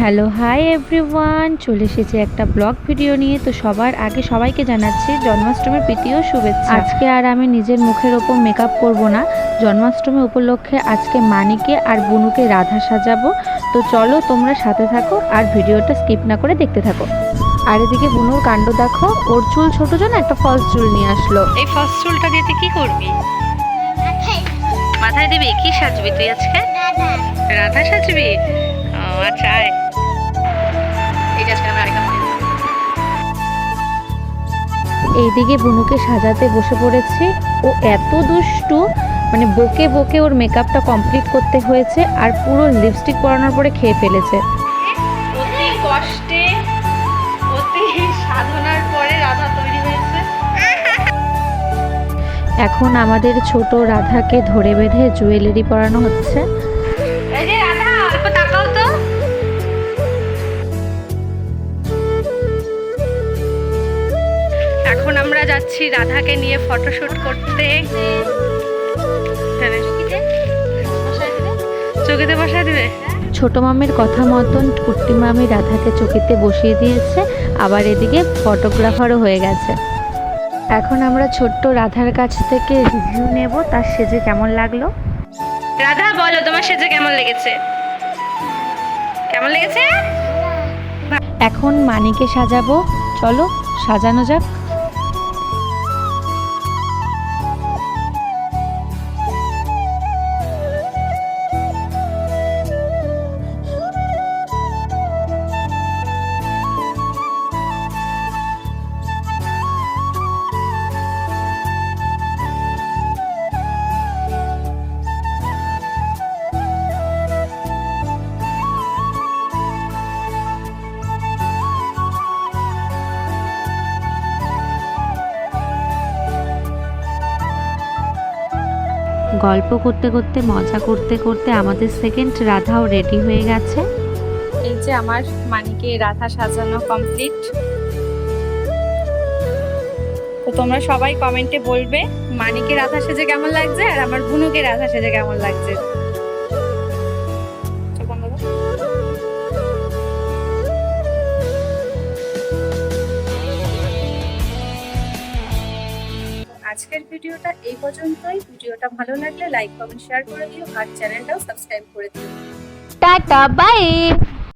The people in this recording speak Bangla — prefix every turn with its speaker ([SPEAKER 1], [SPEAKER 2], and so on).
[SPEAKER 1] Hello hi everyone. চলে এসেছে একটা ব্লগ ভিডিও নিয়ে। তো সবার আগে সবাইকে জানাচ্ছি জন্মাষ্টমীর প্রীতি ও শুভেচ্ছা। আজকে আর আমি নিজের মুখের ওপর মেকআপ করব না। জন্মাষ্টমী উপলক্ষে আজকে মানিকে আর বুনুকে রাধা সাজাবো। তো চলো তোমরা সাথে থাকো আর ভিডিওটা স্কিপ না করে দেখতে থাকো। আর এদিকে বুনুর কাণ্ড দেখো। ওর চুল ছোট জন একটা ফলস চুল নিয়ে আসলো।
[SPEAKER 2] এই ফার্স্ট চুলটা দিয়ে কি করবি? মাথায় দিবি। কি সাজবি তুই আজকে? রাধা সাজবি? ও আচ্ছা আয়। যে আজকে আমরা আরেকটা মনে
[SPEAKER 1] এইদিকে বুনুকে সাজাতে বসে পড়েছি। ও এত দুষ্টু মানে বকে বকে ওর মেকআপটা কমপ্লিট করতে হয়েছে আর পুরো লিপস্টিক পরানোর পরে খেয়ে ফেলেছে।
[SPEAKER 2] অতি কষ্টে অতি সাধনার পরে রাধা তৈরি হয়েছে।
[SPEAKER 1] এখন আমাদের ছোট রাধাকে ধরে বেঁধে জুয়েলারি পরানো হচ্ছে।
[SPEAKER 2] এখন আমরা যাচ্ছি রাধাকে নিয়ে ফটোশুট করতে। চকিতে বসায় দিবে?
[SPEAKER 1] ছোট মামের কথা মতন কুট্টি মামি রাধাকে চকিতে বসিয়ে দিয়েছে আবার এদিকে ফটোগ্রাফারও হয়ে গেছে। এখন আমরা ছোট্ট রাধার কাছ থেকে রিভিউ নেব তার সেজে কেমন লাগল?
[SPEAKER 2] রাধা বলো তোমার সেজে কেমন লেগেছে? কেমন লেগেছে?
[SPEAKER 1] এখন মানিকে সাজাবো চলো সাজানো যাক। গল্প করতে করতে, মজা করতে করতে আমাদের সেকেন্ড রাধাও রেডি হয়ে গেছে।
[SPEAKER 2] এই যে আমার মানিকে রাধা সাজানো কমপ্লিট তো তোমরা সবাই কমেন্টে বলবে মানিকে রাধা সেজে কেমন লাগছে আর আমার বুনুকে রাধা সেজে কেমন লাগছে। আজকের ভিডিওটা এই পর্যন্তই। ভিডিওটা ভালো লাগলে লাইক, কমেন্ট শেয়ার করে দিও, আর চ্যানেলটাও সাবস্ক্রাইব করে দিও।
[SPEAKER 1] Tata bye